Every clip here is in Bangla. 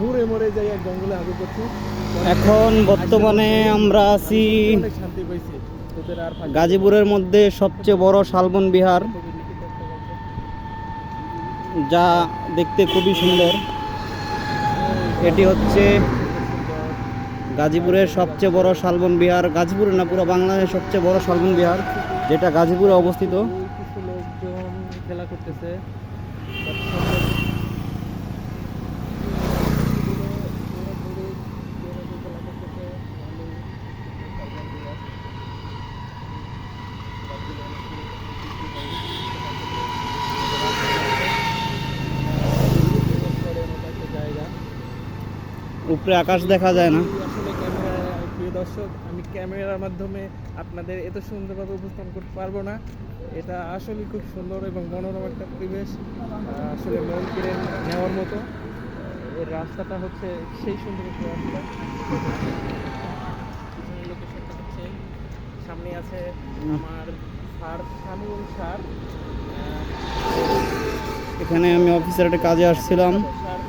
ঘুরে মরে যাই জঙ্গলে হাগু করছি। এখন বর্তমানে আমরা আছি শান্তি পাইছি গাজীপুরের মধ্যে সবচেয়ে বড় শালবন বিহার যা দেখতে খুবই সুন্দর। এটি হচ্ছে গাজীপুরের সবচেয়ে বড় শালবন বিহার। গাজীপুরে না পুরো বাংলাদেশের সবচেয়ে বড় শালবন বিহার যেটা গাজীপুরে অবস্থিত। খেলা করতেছে। উপরে আকাশ দেখা যায় না। আসলে ক্যামেরা প্রিয় দর্শক আমি ক্যামেরার মাধ্যমে আপনাদের এত সুন্দরভাবে উপস্থাপন করতে পারব না। এটা আসলে খুব সুন্দর এবং মনোরম একটা পরিবেশ আসলে মন কেড়ে নেওয়ার মতো। এর রাস্তাটা হচ্ছে সেই সুন্দর একটা রাস্তা। লোকেশনটা হচ্ছে সামনে আছে আমার স্যার সামিউল স্যার। এখানে আমি অফিসের একটা কাজে আসছিলাম। স্যার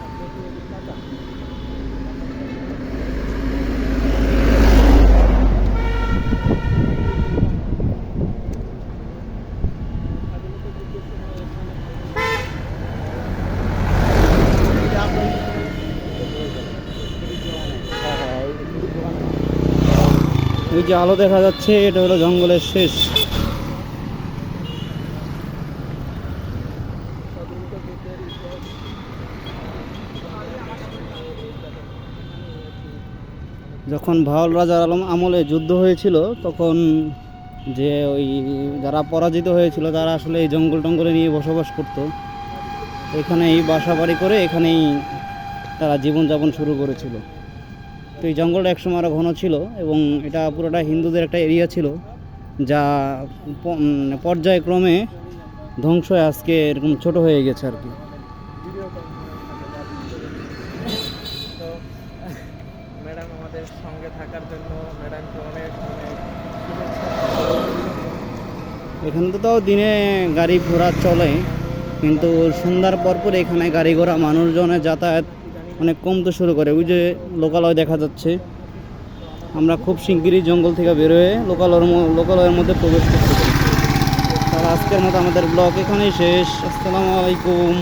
ওই যে আলো দেখা যাচ্ছে, এটা হলো জঙ্গলের শেষ। যখন ভাওল রাজার আলম আমলে যুদ্ধ হয়েছিল, তখন যে ওই যারা পরাজিত হয়েছিল, তারা আসলে এই জঙ্গল টঙ্গলে নিয়ে বসবাস করত। এখানেই বাসা বাড়ি করে এখানেই তারা জীবনযাপন শুরু করেছিল। তো এই জঙ্গলটা একসময় আরও ঘন ছিল এবং এটা পুরোটা হিন্দুদের একটা এরিয়া ছিল যা প- পর্যায়ক্রমে ধ্বংস হয়ে আজকে এরকম ছোট হয়ে গেছে আর কি। তো ম্যাডাম আমাদের সঙ্গে থাকার জন্য ম্যাডামকে অনেক অনেক এখানে তো তাও দিনে গাড়ি ঘোড়া চলে কিন্তু সন্ধ্যার পর পর এখানে গাড়ি ঘোড়া মানুষজনের যাতায়াত অনেক কমতে শুরু করে। ওই যে লোকালয় দেখা যাচ্ছে। আমরা খুব শিগগিরই জঙ্গল থেকে বেরোয় লোকালয়ের লোকালয়ের মধ্যে প্রবেশ করতে পারি আজকের মতো আমাদের ব্লগ এখানেই শেষ। আসসালামু আলাইকুম।